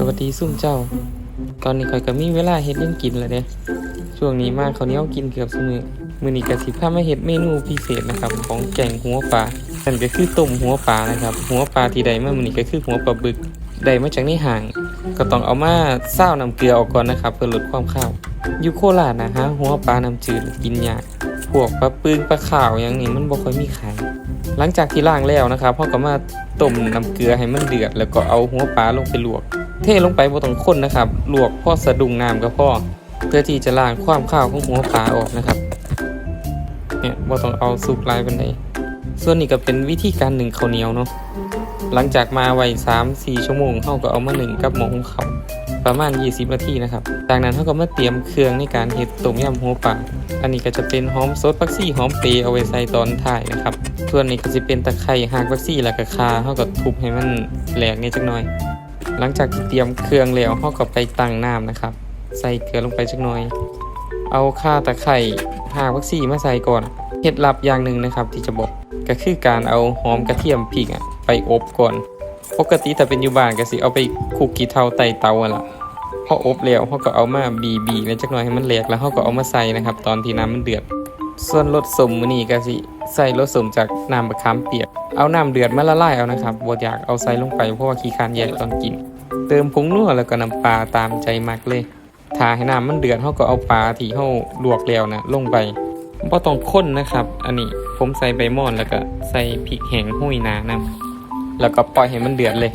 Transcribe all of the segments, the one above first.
สวัสดีซุ่มเจ้าตอนนี้ข่อยก็มีเวลาเฮ็ดเรื่องกินแล้วเด้ช่วงนี้มาเขาเนียกินเกือบซุมื้อมือนี้ก็สิพามาเฮ็ดเมนูพิเศษนะครับ ของแกงหัวปลานั่นก็คือต้มหัวปลานะครับ หัวปลาที่ได้มามือนี้ก็คือหัวปลาบึกได้มาจากในห่าง ก็ต้องเอามาซ่าน้ำเกลือออกก่อนนะครับ เพื่อลดความคาวอยู่โคราชนะฮะหัวปลาน้ำจืดกินยากพวกปลาปึงปลาขาวอย่างนี้มันบ่ค่อยมีขายหลังจากที่ล้างแล้วนะครับเราก็มาต้มน้ำเกลือให้มันเดือด แล้วก็เอาหัวปลาลงไปลวก เทลงไปบนต้องข้นนะครับ ลวกพ่อสะดุ้งน้ำก็พอเพื่อที่จะล้างความข้าวของหัวปลาออกนะครับ เนี่ยบ่ต้องเอาสุกลายเป็นไดส่วนนี้ก็เป็นวิธีการหนึ่งข้าวเหนียวเนาะ หลังจากมาไว้3 4ชั่วโมงเขาก็เอามาหนึ่งกับหมอหุงข้าประมาณ 20 นาทีนะครับ จากนั้นเขาก็มาเตรียมเครื่องในการเฮ็ดต้มยำหัวปลา อันนี้ก็จะเป็นหอมสดผักซี่หอมเปรย์เอาไว้ใส่ตอนท้ายนะครับ ส่วนนี้ก็จะเป็นตะไคร้หากผักซี่แล้วก็ข่าเขาก็ทุบให้มันแหลกนิดจักหน่อย หลังจากที่เตรียมเครื่องแล้วเขาก็ไปตั้งน้ำนะครับ ใส่เกลือลงไปจักหน่อย เอาข่าตะไคร้หากผักซี่มาใส่ก่อนเคล็ดลับอย่างหนึ่งนะครับที่จะบอกก็คือการเอาหอมกระเทียมพริกอะไปอบก่อน ปกติถ้าเป็นอยู่บ้านก็สิเอาไปคุกกี่เท่าไต่เตาอะล่ะพออบแล้วเขาก็เอามาบีบีๆแล้วจักหน่อยให้มันแหลกแล้วเขาก็เอามาใส่นะครับ ตอนที่น้ำมันเดือด ส่วนรสสมมือนี้ก็สิใส่รสสมจากน้ำมะขามเปียก เอาน้ำเดือดมาละลายเอานะครับบ่อยากเอาใส่ลงไปเพราะว่าขี้คานแยกตอนกิน เติมผงนัวแล้วก็น้ำปลาตามใจมักเลยถ้าให้น้ำมันเดือดเขาก็เอาปลาที่เขาลวกแล้วนะลงไปบ่ต้องข้นนะครับ อันนี้ผมใส่ใบม่อนแล้วก็ใส่พริกแห้งห้ยหนานํแล้วก็ปล่อยให้มันเดือดเลย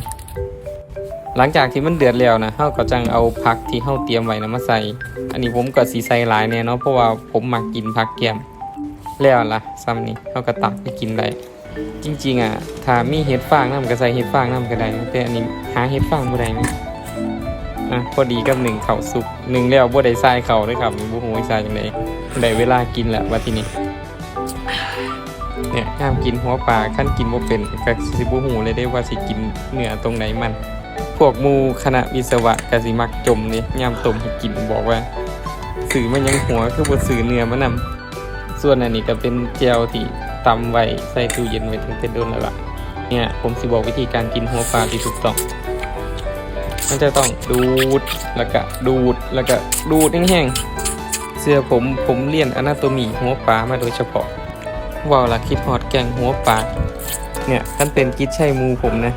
หลังจากที่มันเดือดแล้วนะเขาก็จังเอาผักที่เขาเตรียมไว้นะมาใส่ อันนี้ผมก็สีใส่หลายแน่เนาะเพราะว่าผมมักกินผักแกมแล้วล่ะซ้ำนี้เขาก็ตักไปกินได้ จริงๆอะถ้ามีเห็ดฟางน้ำก็ใส่เห็ดฟางน้ำก็ได้นะแต่อันนี้หาเห็ดฟางบ่ได้นี่อะพอดีกับหนึ่งเข่าวสุกหนึ่งแล้วบ่ได้ใส่เข่าด้วยครับบ่ฮู้ว่าใส่จังไดได้เวลากินแล้วว่าที่นี้เนี่ยยามกินหัวปลาขั้นกินบ่เป็นก็สิบ่ฮู้เลยได้ว่าสิกินเนื้อตรงไหนมัน พวกมูคณะวิศวะก็สิมักจมนี่ยามต้มให้กินบอกว่าสื่อมันยังหัวคือบ่สื่อเนื้อมันนำส่วนอันนี้ก็เป็นเจลที่ ตำไว้ใส่ตู้เย็นไว้ตั้งแต่โดนแล้วล่ะ เนี่ยผมสิบอกวิธีการกินหัวปลาที่ถูกต้อง มันจะต้องดูดแล้วก็ดูดแล้วก็ดูดแห้งๆ เสื้อผมผมเรียนอนาโตมีหัวปลามาโดยเฉพาะว้าวละคิดฮอดแกงหัวปลาเนี่ยท่านเป็นกิดใช่มูผมนะ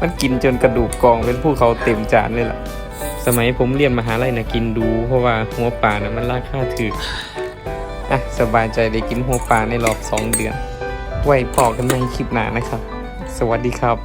มันกินจนกระดูกกองเป็นภูเขาเต็มจานเลยล่ะ สมัยผมเรียนมหาลัยนะกินดู เพราะว่าหัวปลานะมันราคาถูก อะสบายใจได้กินหัวปลาในรอบ 2 เดือน ไว้พอกันในคลิปหน้านะครับ สวัสดีครับ